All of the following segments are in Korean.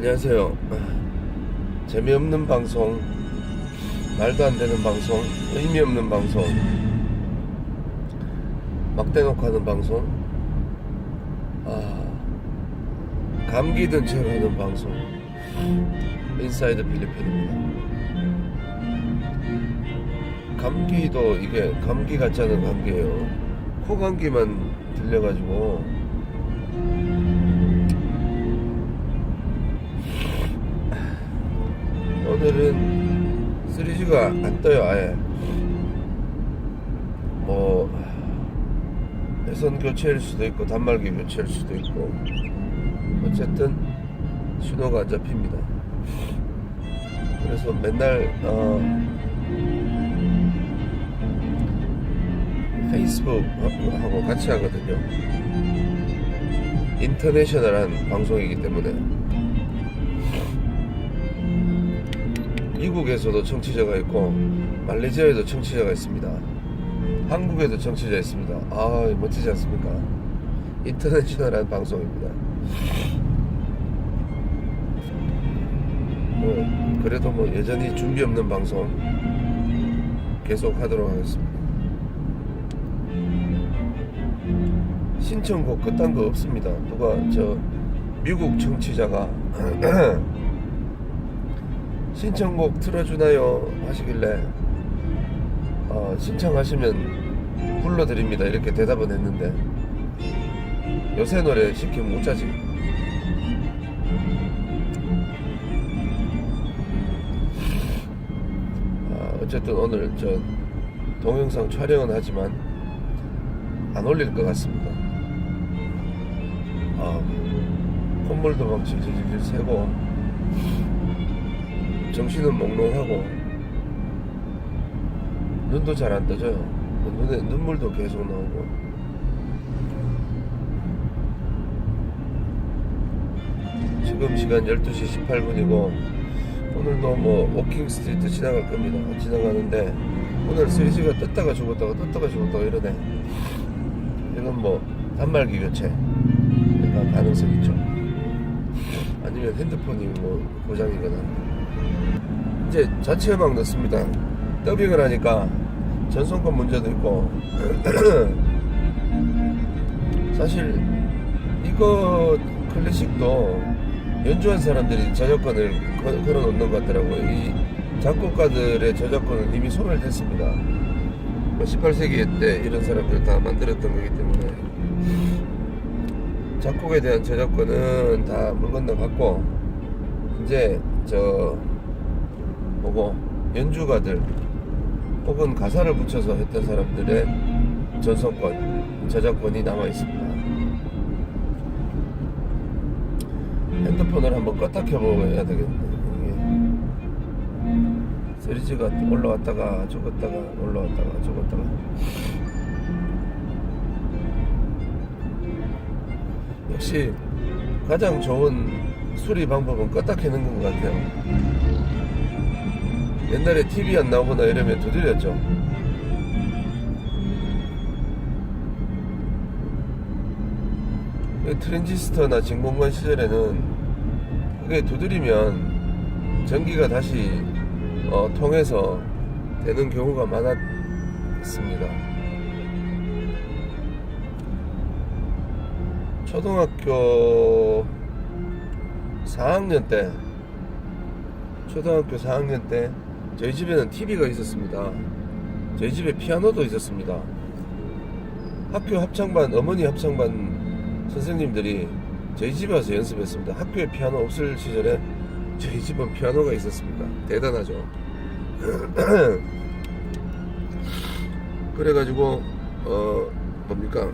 안녕하세요. 재미없는 방송, 말도 안 되는 방송, 의미 없는 방송, 막 대놓고 하는 방송, 아, 감기 든 채로 하는 방송, 인사이드 필리핀입니다. 감기도 이게 감기 같지 않은 감기예요. 코 감기만 들려가지고 오늘은 3G가 안 떠요 아예. 뭐 회선 교체일 수도 있고 단말기 교체일 수도 있고. 어쨌든 신호가 안 잡힙니다. 그래서 맨날 어, 페이스북 하고 같이 하거든요. 인터내셔널한 방송이기 때문에 미국에서도 청취자가 있고 말레이시아에도 청취자가 있습니다. 한국에도 청취자 있습니다. 아 멋지지 않습니까? 인터내셔널한 방송입니다. 뭐 그래도 뭐 여전히 준비 없는 방송 계속 하도록 하겠습니다. 신청곡 그딴 거 없습니다. 누가 저 미국 청취자가 신청곡 틀어주나요? 하시길래 어, 신청하시면 불러드립니다. 이렇게 대답은 했는데. 요새 노래 시키면 못 자지. 아, 어쨌든 오늘 저 동영상 촬영은 하지만 안 올릴 것 같습니다. 아, 콧물도 막 질질질 새고 정신은 몽롱하고 눈도 잘 안 떠져요. 눈에 눈물도 계속 나오고 지금 시간 12시 18분이고 오늘도 뭐 워킹 스트리트 지나갈 겁니다. 지나가는데 오늘 3시가 떴다가 죽었다가 떴다가 죽었다가 이러네. 이건 뭐 단말기 교체 가 가능성 있죠. 아니면 핸드폰이 뭐 고장이거나 이제 자체 음악 넣습니다. 더빙을 하니까 전송권 문제도 있고 사실 이거 클래식도 연주한 사람들이 저작권을 거- 걸어 놓는 것 같더라고요. 이 작곡가들의 저작권은 이미 소멸됐습니다. 뭐 18세기 때 이런 사람들 다 만들었던 거기 때문에 작곡에 대한 저작권은 다 물 건너갔고 이제 저 보고 연주가들 혹은 가사를 붙여서 했던 사람들의 전성권, 저작권이 남아 있습니다. 핸드폰을 한번 껐다 켜보고 해야 되겠네. 시리즈가 올라왔다가 죽었다가 올라왔다가 죽었다가 역시 가장 좋은 수리 방법은 껐다 켜는 것 같아요. 옛날에 TV 안 나오거나 이러면 두드렸죠. 그 트랜지스터나 진공관 시절에는 그게 두드리면 전기가 다시 어, 통해서 되는 경우가 많았습니다. 초등학교 4학년 때 초등학교 4학년 때 저희 집에는 TV가 있었습니다. 저희 집에 피아노도 있었습니다. 학교 합창반, 어머니 합창반 선생님들이 저희 집에 와서 연습했습니다. 학교에 피아노 없을 시절에 저희 집은 피아노가 있었습니다. 대단하죠. 그래가지고, 어, 뭡니까.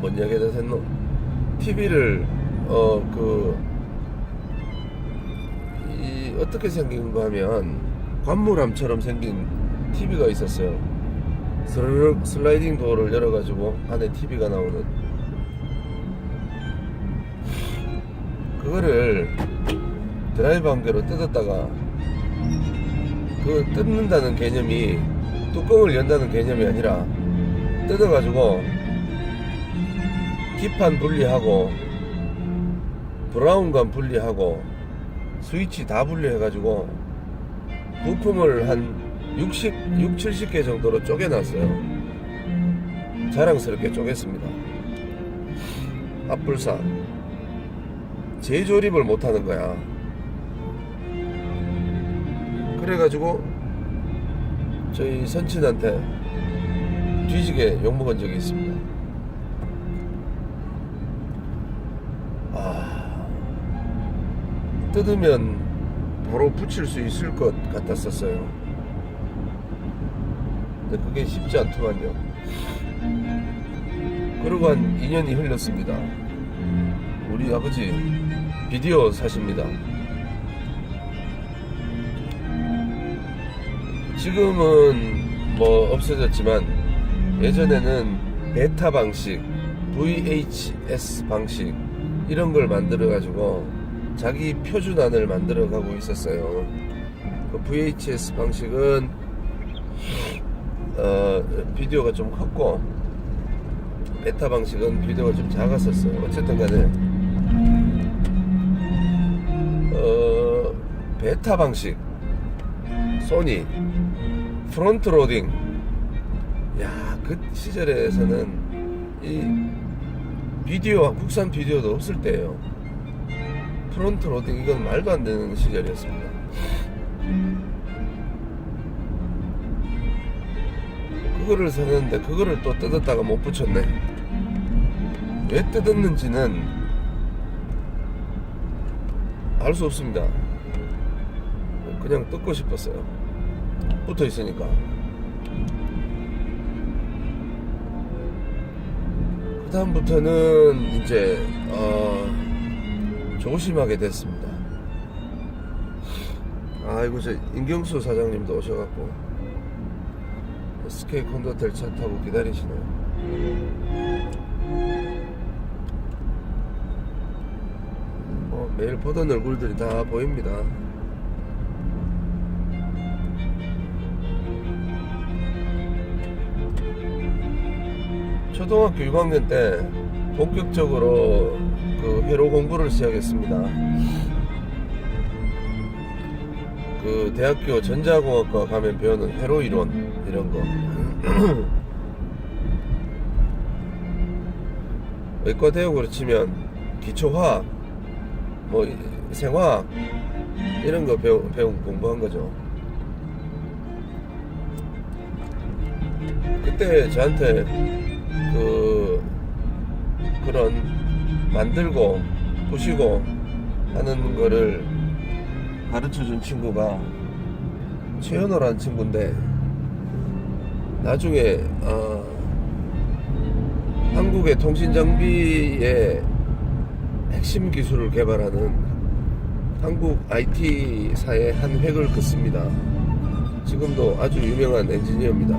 뭔 이야기를 했노? TV를, 어, 그, 이 어떻게 생긴가 하면 관물함처럼 생긴 TV가 있었어요. 스르륵 슬라이딩 도어를 열어가지고 안에 TV가 나오는 그거를 드라이브 한 개로 뜯었다가 그 뜯는다는 개념이 뚜껑을 연다는 개념이 아니라 뜯어가지고 기판 분리하고 브라운관 분리하고 스위치 다 분리해가지고 부품을 한 60, 6, 70개 정도로 쪼개놨어요. 자랑스럽게 쪼갰습니다. 앞불사. 재조립을 못하는 거야. 그래가지고 저희 선친한테 뒤지게 욕먹은 적이 있습니다. 뜯으면 바로 붙일 수 있을 것 같았었어요. 근데 그게 쉽지 않더만요. 그러고 한 2년이 흘렀습니다. 우리 아버지 비디오 사십니다. 지금은 뭐 없어졌지만 예전에는 베타 방식, VHS 방식 이런 걸 만들어 가지고 자기 표준안을 만들어 가고 있었어요. 그 VHS 방식은 어, 비디오가 좀 컸고 베타 방식은 비디오가 좀 작았었어요. 어쨌든 간에. 어, 베타 방식. 소니. 프론트 로딩. 야 그 시절에서는 이 비디오 국산 비디오도 없을 때예요 프론트 로딩 이건 말도 안 되는 시절이었습니다. 그거를 사는데 그거를 또 뜯었다가 못 붙였네. 왜 뜯었는지는 알 수 없습니다. 그냥 뜯고 싶었어요. 붙어 있으니까. 그 다음부터는 이제 어, 조심하게 됐습니다. 아이고 저 임경수 사장님도 오셔갖고 SK 콘도텔 차 타고 기다리시네요. 뭐 매일 보던 얼굴들이 다 보입니다. 초등학교 6학년 때 본격적으로 그 회로 공부를 시작했습니다. 그 대학교 전자공학과 가면 배우는 회로 이론 이런 거. 외과 대학으로 치면 기초화학, 뭐 생화학 이런 거 배우, 배운 공부한 거죠. 그때 저한테 그 그런 만들고 부시고 하는 거를 가르쳐 준 친구가 최현호라는 친구인데 나중에 어, 한국의 통신 장비의 핵심 기술을 개발하는 한국 IT사의 한 획을 긋습니다. 지금도 아주 유명한 엔지니어입니다.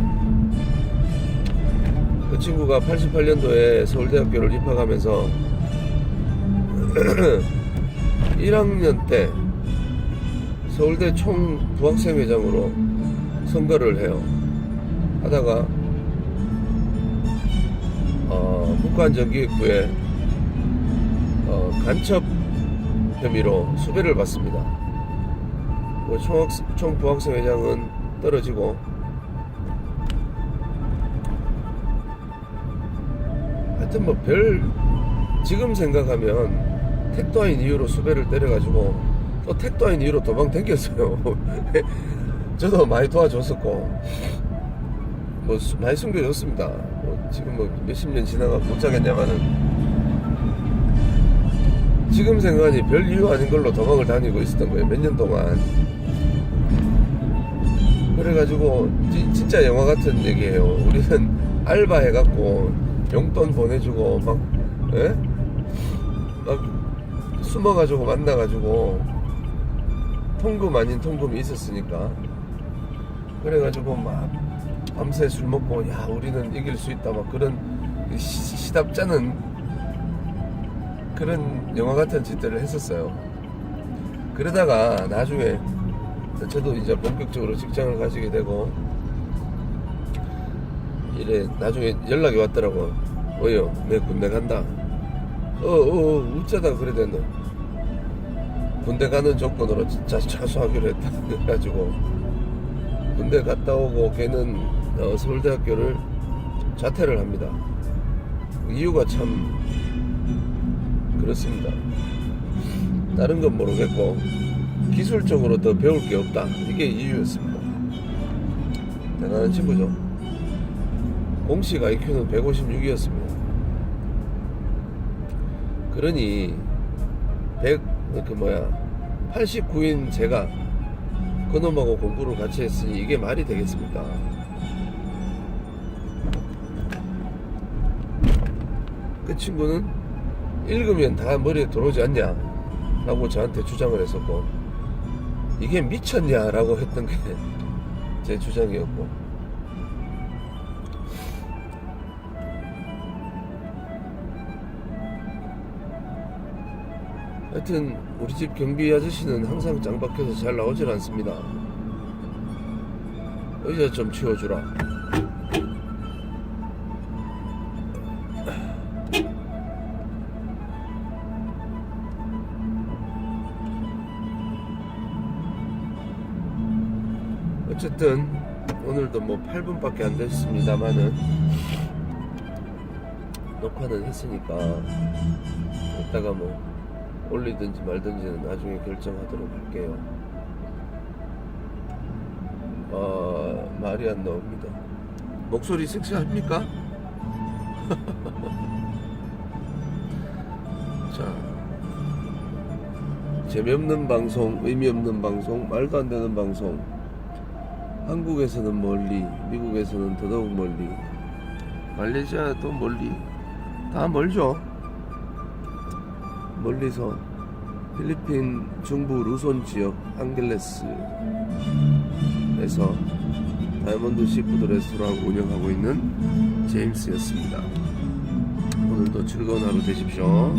그 친구가 88년도에 서울대학교를 입학하면서 1학년 때 서울대 총 부학생회장으로 선거를 해요. 하다가 어, 국가안전기획부에 어, 간첩 혐의로 수배를 받습니다. 그 총학, 총 부학생 회장은 떨어지고 하여튼 뭐 별 지금 생각하면 택도 아닌 이유로 수배를 때려가지고 또 택도 아닌 이유로 도망 댕겼어요. 저도 많이 도와줬었고 뭐 수- 많이 숨겨줬습니다. 뭐 지금 뭐 몇십 년 지나가 못 자겠냐마는 지금 생각하니 별 이유 아닌 걸로 도망을 다니고 있었던 거예요. 몇 년 동안. 그래가지고 지- 진짜 영화 같은 얘기예요. 우리는 알바 해갖고 용돈 보내주고 막, 예? 막 숨어가지고 만나가지고 통금 아닌 통금이 있었으니까 그래가지고 막 밤새 술 먹고 야 우리는 이길 수 있다 막 그런 시, 시답잖은 그런 영화 같은 짓들을 했었어요. 그러다가 나중에 저도 이제 본격적으로 직장을 가지게 되고 이래 나중에 연락이 왔더라고. 어여, 내 군대 간다. 어, 어, 어 어쩌다 그래 됐노. 군대 가는 조건으로 진짜 자수하기로 했다 그래가지고 군대 갔다 오고 걔는 어, 서울대학교를 자퇴를 합니다. 이유가 참 그렇습니다. 다른 건 모르겠고 기술적으로 더 배울 게 없다 이게 이유였습니다. 대단한 친구죠. 공식 IQ는 156이었습니다. 그러니 100, 그 뭐야 89인 제가 그놈하고 공부를 같이 했으니 이게 말이 되겠습니까? 그 친구는 읽으면 다 머리에 들어오지 않냐 라고 저한테 주장을 했었고 이게 미쳤냐 라고 했던 게 제 주장이었고 하여튼 우리 집 경비 아저씨는 항상 짱 박혀서 잘 나오질 않습니다. 의자 좀 치워주라. 어쨌든 오늘도 뭐 8분밖에 안 됐습니다만은 녹화는 했으니까 이따가 뭐 올리든지 말든지는 나중에 결정하도록 할게요. 아 말이 안 나옵니다. 목소리 섹시합니까? 자 재미없는 방송, 의미 없는 방송, 말도 안 되는 방송. 한국에서는 멀리, 미국에서는 더더욱 멀리, 말레이시아도 멀리, 다 멀죠. 멀리서 필리핀 중부 루손 지역 안겔레스에서 다이아몬드 시푸드 레스토랑 운영하고 있는 제임스였습니다. 오늘도 즐거운 하루 되십시오.